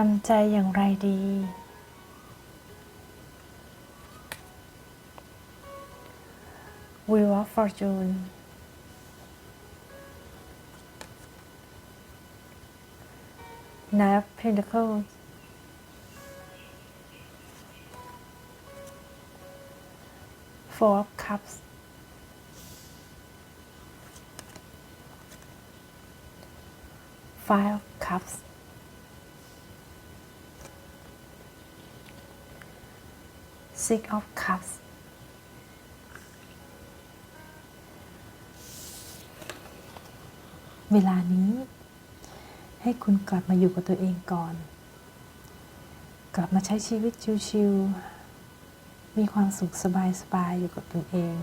ทำใจอย่างไรดี Wheel of Fortune Nine of Pentacles Four of Cups Five Cups Six of Cups เวลานี้ ให้คุณกลับมาอยู่กับตัวเองก่อน กลับมาใช้ชีวิตชิวๆ มีความสุขสบายๆ อยู่กับตัวเอง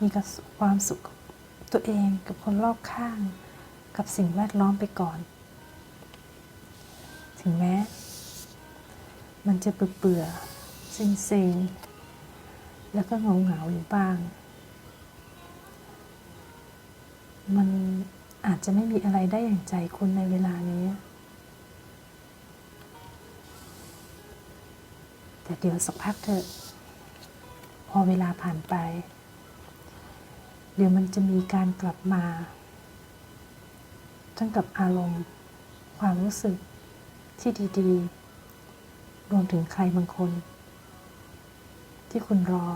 มีความสุขกับตัวเองกับคนรอบข้าง กับสิ่งแวดล้อมไปก่อน ถึงแม้ มันจะเบื่อๆ เซ็งๆ แล้วก็เหงาๆอยู่บ้าง มันอาจจะไม่มีอะไรได้อย่างใจคุณในเวลานี้ แต่เดี๋ยวสักพักเถอะ พอเวลาผ่านไป เดี๋ยวมันจะมีการกลับมาทั้งกับอารมณ์ ความรู้สึกที่ดี ๆ รวมถึงใครบางคน ที่คุณรอ